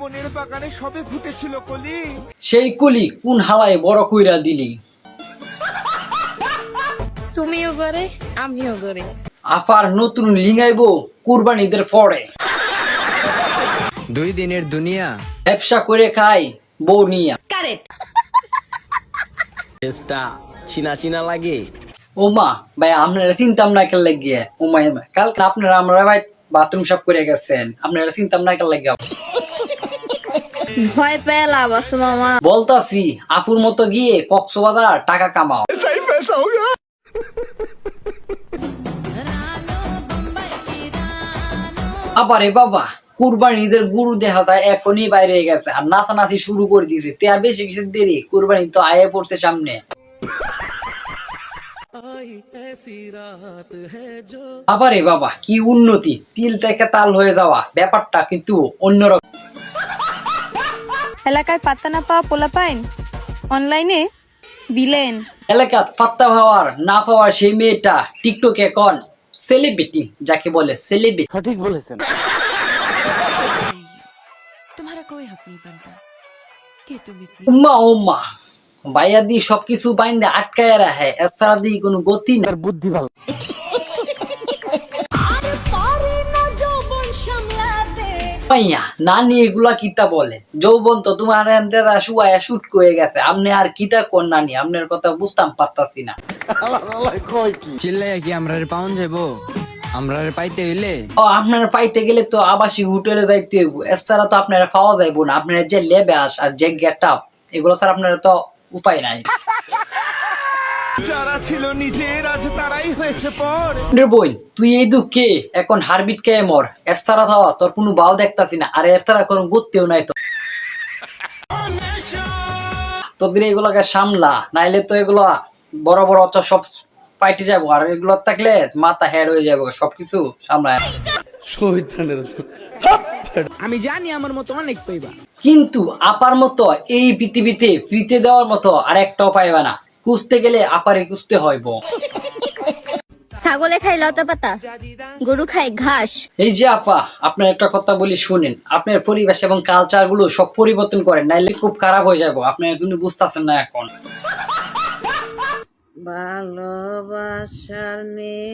মনের বাগানে সবে ফুটেছিল কলি। সেই কুলি কোন হালায় বড় কইরা দিলি? তুমিও করে আমিও করে। আপার নতুন লিঙ্গাইব কুরবানিদের পরে। দুই দিনের দুনিয়া। ব্যবসা করে খাই বউ নিয়া। কারেক্ট চিনা চিনা লাগে। ও মা ভাই আপনারা চিন্তাম না কেন লাগিয়ে? ও মা মা কালকে আপনারা আমরা ভাই বাথরুম সাফ করে গেছেন। আপনারা চিন্তাম না কেন লাগিয়ে? ভয় পেয়ে লাভ আছে, মামা। বলতাছি, আপুর মতো গিয়ে কক্সবাজার টাকা কামাও। আবারে বাবা কুরবানি ঈদের গুরু দেখা যায় এখনই বাইরে গেছে, আর নাচানাচি শুরু করে দিয়েছে। তে আর বেশি কিছু দেরি, কুরবানি তো আয়ে পড়ছে সামনে। আবারে বাবা, কি উন্নতি, তিল থেকে তাল হয়ে যাওয়া, ব্যাপারটা কিন্তু অন্যরকম। এলাকায় পাত্তা না পাওয়া পোলাপাইন অনলাইনে বিলেন। এলাকাত পাত্তা পাওয়ার না পাওয়ার সেই মেয়েটা টিকটকে এখন সেলিব্রিটি যাকে বলে সেলিব্রিটি। সঠিক বলেছেন। উম্মা উম্মা ভাইয়া দি সবকিছু বাইন্দে আটকায় রাখে এছাড়া দিয়ে কোনো গতি না ভাইয়া নানি এগুলা কিতা বলে? যৌবন তো তোমার শুয়ায় শুট গেছে। আপনি আর কিতা কোন নানি? আপনার কথা বুঝতাম পারতাছি না। চিল্লাই কি আমরা পাউন যাব আমরা পাইতে হইলে? ও আপনারা পাইতে গেলে তো আবাসিক হোটেলে যাইতে হইব। এছাড়া তো আপনারা পাওয়া যাইব না। আপনারা যে লেবাস আর যে গেট আপ এগুলো ছাড়া আপনারা তো উপায় নাই। যারা ছিল নিজের আজ তারাই হয়েছে পর। রে বই তুই এই দুঃখে এখন হারবিট কে মর। থাওয়া তোর কোনো বাও দেখতাছি না। আর এর তারা নাই তো। তোদের এগুলোকে সামলা নাইলে তো এগুলো বড় বড় তো সব পাইটে যাব। আর এগুলো থাকলে মাথা হেড হয়ে যাব সবকিছু সামলায়। আমি জানি আমার মতো অনেক পাইবা। কিন্তু আপার মতো এই পৃথিবীতে ফ্রিতে দেওয়ার মতো আর একটাও পাইবা না। কুঁচতে গেলে আপারে কুস্তে হইব ছাগলে খায় লতা পাতা গরু খায় ঘাস। এই যে আপা আপনার একটা কথা বলি শুনেন আপনার পরিবেশ এবং কালচারগুলো সব পরিবর্তন করেন নাইলে খুব খারাপ হয়ে যাব। আপনি কিন্তু বুঝতেছেন না এখন। ভালোবাসার নে